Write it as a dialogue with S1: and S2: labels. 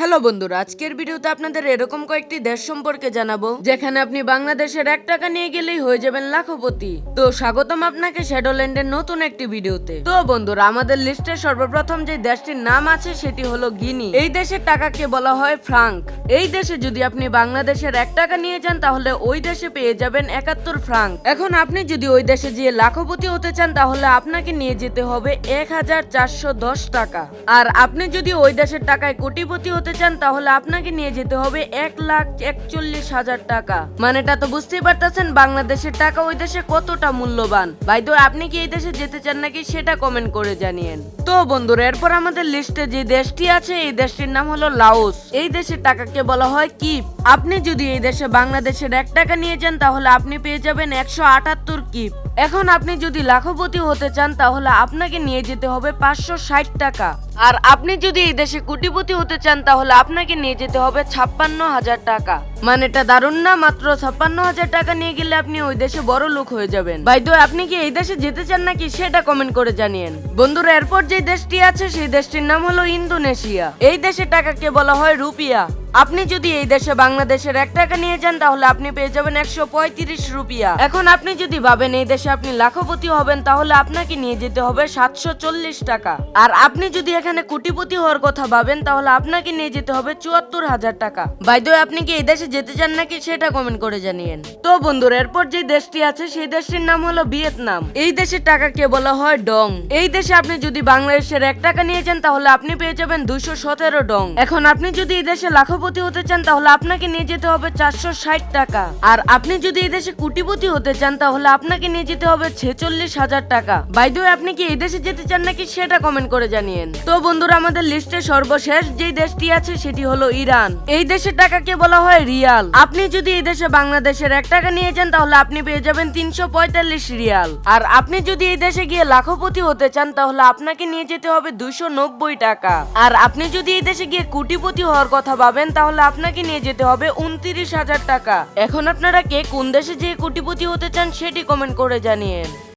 S1: Hello বন্ধুরা, আজকের ভিডিওতে আপনাদের এরকম কয়েকটি দেশ সম্পর্কে জানাব, যেখানে আপনি বাংলাদেশের এক টাকা নিয়ে গেলেই হয়ে যাবেন লাখপতি। তো স্বাগতম আপনাকে শ্যাডোল্যান্ডের নতুন একটি ভিডিওতে। তো বন্ধুরা, আমাদের লিস্টে সর্বপ্রথম যে দেশটির নাম আছে সেটি হলো গিনি। এই দেশের টাকাকে বলা হয় ফ্রাঙ্ক। এই দেশে যদি আপনি বাংলাদেশের এক টাকা নিয়ে যান, তাহলে ওই দেশে পেয়ে যাবেন একাত্তর ফ্রাঙ্ক। এখন আপনি যদি ওই দেশে গিয়ে লাখপতি হতে চান, তাহলে আপনাকে নিয়ে যেতে হবে এক হাজার চারশো দশ টাকা। আর আপনি যদি ওই দেশের টাকায় কোটিপতি হতে চান, তাহলে আপনাকে নিয়ে যেতে হবে এক লাখ একচল্লিশ হাজার টাকা। মানেটা তো বুঝতেই পারতেছেন, বাংলাদেশের টাকা ওই দেশে কতটা মূল্যবান। ভাই তো আপনি কি এই দেশে যেতে চান নাকি সেটা কমেন্ট করে জানিয়েন। তো বন্ধুরা, এরপর আমাদের লিস্টে যে দেশটি আছে, এই দেশটির নাম হলো লাওস। এই দেশের টাকাকে বলা হয় কিপ। আপনি যদি এই দেশে বাংলাদেশের এক টাকা নিয়ে যান, তাহলে আপনি পেয়ে যাবেন একশো আটাত্তর কিপ। এখন আপনি যদি লাখপতি হতে চান, তাহলে আপনাকে নিয়ে যেতে হবে পাঁচশো ষাট টাকা। আর আপনি যদি এই দেশে কোটিপতি হতে চান, তাহলে আপনাকে নিয়ে যেতে হবে ছাপ্পান্ন হাজার টাকা। মানে এটা দারুণ না? মাত্র ছাপ্পান্ন হাজার টাকা নিয়ে গেলে আপনি ওই দেশে বড় লোক হয়ে যাবেন। ভাই আপনি কি এই দেশে যেতে চান নাকি সেটা কমেন্ট করে জানিয়েন। বন্ধুরা, এরপর যে দেশটি আছে, সেই দেশটির নাম হলো ইন্দোনেশিয়া। এই দেশের টাকাকে বলা হয় রুপিয়া। আপনি যদি এই দেশে বাংলাদেশের এক টাকা নিয়ে যান, তাহলে আপনি পেয়ে যাবেন একশো পঁয়ত্রিশ রুপিয়া। এখন আপনি যদি ভাবেন এই দেশে আপনি লাখপতি হবেন, তাহলে আপনাকে নিয়ে যেতে হবে সাতশো চল্লিশ টাকা। আর আপনি যদি এখানে কোটিপতি হওয়ার কথা ভাবেন, তাহলে আপনাকে নিয়ে যেতে হবে চুয়াত্তর হাজার টাকা। বাইদ আপনি কি এই দেশে যেতে চান নাকি সেটা কমেন্ট করে জানিয়েন। তো বন্ধুরা, এরপর যে দেশটি আছে, সেই দেশটির নাম হলো ভিয়েতনাম। এই দেশের টাকাকে বলা হয়? ডং। এই দেশে আপনি যদি বাংলাদেশের এক টাকা নিয়ে যান, তাহলে আপনি পেয়ে যাবেন দুশো সতেরো ডং। এখন আপনি যদি এই দেশে লাখপতি হতে চান, তাহলে আপনাকে নিয়ে যেতে হবে চারশো ষাট টাকা। আর আপনি যদি এই দেশে কোটিপতি হতে চান, তাহলে আপনাকে নিয়ে যেতে হবে ছেচল্লিশ হাজার টাকা। বাইদ আপনি কি এই দেশে যেতে চান নাকি সেটা কমেন্ট করে জানিয়েন। তো বন্ধুরা, আমাদের লিস্টে সর্বশেষ যে দেশটি আছে, সেটি হলো ইরান। এই দেশের টাকাকে বলা হয় রিয়াল। আপনি যদি এই দেশে বাংলাদেশের এক টাকা নিয়ে যান, তাহলে আপনি পেয়ে যাবেন তিনশো পঁয়তাল্লিশ রিয়াল। আর আপনি যদি এই দেশে গিয়ে লাখপতি হতে চান, তাহলে আপনাকে নিয়ে যেতে হবে দুইশো নব্বই টাকা। আর আপনি যদি এই দেশে গিয়ে কোটিপতি হওয়ার কথা ভাবেন তাহলে আপনাকে নিয়ে যেতে হবে উনত্রিশ হাজার টাকা। এখন আপনারা কে, কোন দেশে যেয়ে কোটিপতি হতে চান, সেটি কমেন্ট করে জানিয়েন।